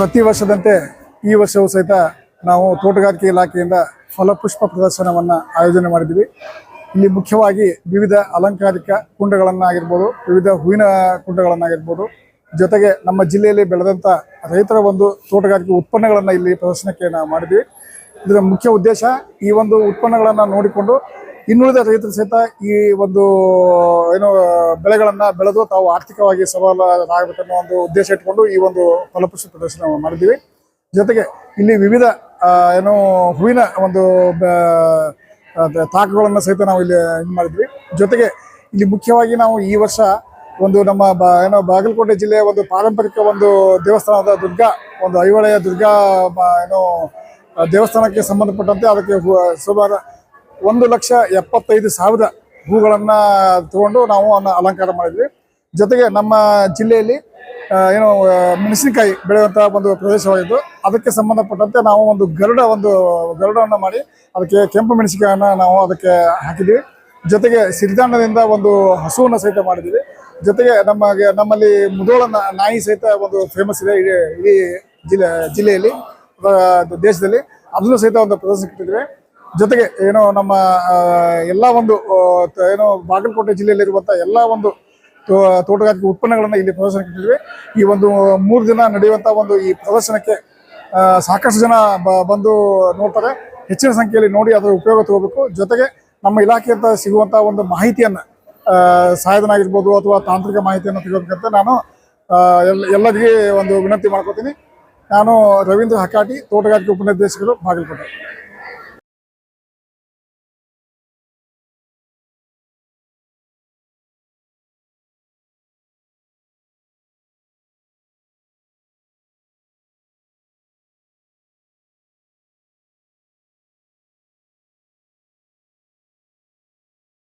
ಪ್ರತಿ ವರ್ಷದಂತೆ ಈ ವರ್ಷವೂ ಸಹಿತ ನಾವು ತೋಟಗಾರಿಕೆ ಇಲಾಖೆಯಿಂದ ಫಲಪುಷ್ಪ ಪ್ರದರ್ಶನವನ್ನು ಆಯೋಜನೆ ಮಾಡಿದ್ವಿ ಇಲ್ಲಿ ಮುಖ್ಯವಾಗಿ ವಿವಿಧ ಅಲಂಕಾರಿಕ ಕುಂಡಗಳನ್ನಾಗಿರ್ಬೋದು, ವಿವಿಧ ಹೂವಿನ ಕುಂಡಗಳನ್ನಾಗಿರ್ಬೋದು, ಜೊತೆಗೆ ನಮ್ಮ ಜಿಲ್ಲೆಯಲ್ಲಿ ಬೆಳೆದಂಥ ರೈತರ ಒಂದು ತೋಟಗಾರಿಕೆ ಉತ್ಪನ್ನಗಳನ್ನು ಇಲ್ಲಿ ಪ್ರದರ್ಶನಕ್ಕೆ ನಾವು ಮಾಡಿದ್ವಿ ಇದರ ಮುಖ್ಯ ಉದ್ದೇಶ ಈ ಒಂದು ಉತ್ಪನ್ನಗಳನ್ನು ನೋಡಿಕೊಂಡು ಇನ್ನುಳಿದ ರೈತರು ಸಹಿತ ಈ ಒಂದು, ಏನು, ಬೆಳೆಗಳನ್ನು ಬೆಳೆದು ತಾವು ಆರ್ಥಿಕವಾಗಿ ಸಬಲರಾಗಬೇಕನ್ನೋ ಒಂದು ಉದ್ದೇಶ ಇಟ್ಕೊಂಡು ಈ ಒಂದು ಫಲಪುಷ್ಪ ಪ್ರದರ್ಶನ ಮಾಡಿದ್ದೀವಿ. ಜೊತೆಗೆ ಇಲ್ಲಿ ವಿವಿಧ ಏನು, ಹೂವಿನ ಒಂದು ತಾಕುಗಳನ್ನು ಸಹಿತ ನಾವು ಇಲ್ಲಿ ಇದು ಮಾಡಿದ್ವಿ ಜೊತೆಗೆ ಇಲ್ಲಿ ಮುಖ್ಯವಾಗಿ ನಾವು ಈ ವರ್ಷ ಒಂದು ನಮ್ಮ ಬ, ಏನೋ, ಬಾಗಲಕೋಟೆ ಜಿಲ್ಲೆಯ ಒಂದು ಪಾರಂಪರಿಕ ಒಂದು ದೇವಸ್ಥಾನದ ದುರ್ಗಾ, ಒಂದು ಐಹೊಳೆಯ ದುರ್ಗಾ ಏನೋ, ದೇವಸ್ಥಾನಕ್ಕೆ ಸಂಬಂಧಪಟ್ಟಂತೆ ಅದಕ್ಕೆ ಸುಮಾರು ಒಂದು ಲಕ್ಷ ಎಪ್ಪತ್ತೈದು ಸಾವಿರ ಹೂಗಳನ್ನು ತಗೊಂಡು ನಾವು ಅಲಂಕಾರ ಮಾಡಿದ್ವಿ. ಜೊತೆಗೆ ನಮ್ಮ ಜಿಲ್ಲೆಯಲ್ಲಿ ಏನು ಮೆಣಸಿನಕಾಯಿ ಬೆಳೆಯುವಂಥ ಒಂದು ಪ್ರದೇಶವಾಗಿದ್ದು, ಅದಕ್ಕೆ ಸಂಬಂಧಪಟ್ಟಂತೆ ನಾವು ಒಂದು ಗರುಡ ಒಂದು ಗರುಡವನ್ನು ಮಾಡಿ ಅದಕ್ಕೆ ಕೆಂಪು ಮೆಣಸಿನಕಾಯನ್ನು ನಾವು ಅದಕ್ಕೆ ಹಾಕಿದ್ವಿ. ಜೊತೆಗೆ ಸಿರಿಧಾನ್ಯದಿಂದ ಒಂದು ಹಸುವನ್ನು ಸಹಿತ ಮಾಡಿದ್ದೀವಿ ಜೊತೆಗೆ ನಮಗೆ, ನಮ್ಮಲ್ಲಿ ಮುದೋಳ ನಾಯಿ ಸಹಿತ ಒಂದು ಫೇಮಸ್ ಇದೆ ಇಡೀ ಇಡೀ ಜಿಲ್ಲೆ, ಜಿಲ್ಲೆಯಲ್ಲಿ ದೇಶದಲ್ಲಿ. ಅದನ್ನು ಸಹಿತ ಒಂದು ಪ್ರದರ್ಶನಕ್ಕಿಟ್ಟಿದ್ವಿ ಜೊತೆಗೆ ಏನೋ ನಮ್ಮ ಎಲ್ಲ ಒಂದು ಏನೋ ಬಾಗಲಕೋಟೆ ಜಿಲ್ಲೆಯಲ್ಲಿರುವಂಥ ಎಲ್ಲ ಒಂದು ತೋಟಗಾರಿಕೆ ಉತ್ಪನ್ನಗಳನ್ನು ಇಲ್ಲಿ ಪ್ರದರ್ಶನಕ್ಕೆ ಇಟ್ಟಿದ್ವಿ. ಈ ಒಂದು ಮೂರು ದಿನ ನಡೆಯುವಂಥ ಒಂದು ಈ ಪ್ರದರ್ಶನಕ್ಕೆ ಸಾಕಷ್ಟು ಜನ ಬಂದು ನೋಡ್ತಾರೆ. ಹೆಚ್ಚಿನ ಸಂಖ್ಯೆಯಲ್ಲಿ ನೋಡಿ ಅದರ ಉಪಯೋಗ ತಗೋಬೇಕು. ಜೊತೆಗೆ ನಮ್ಮ ಇಲಾಖೆಯಿಂದ ಸಿಗುವಂಥ ಒಂದು ಮಾಹಿತಿಯನ್ನು ಸಹಾಯಧನ ಆಗಿರ್ಬೋದು ಅಥವಾ ತಾಂತ್ರಿಕ ಮಾಹಿತಿಯನ್ನು ತೆಗೋಬೇಕಂತ ನಾನು ಎಲ್ಲ, ಎಲ್ಲರಿಗೆ ಒಂದು ವಿನಂತಿ ಮಾಡ್ಕೋತೀನಿ. ನಾನು ರವೀಂದ್ರ ಹಕಾಟಿ, ತೋಟಗಾರಿಕೆ ಉಪನಿರ್ದೇಶಕರು, ಬಾಗಲಕೋಟೆ.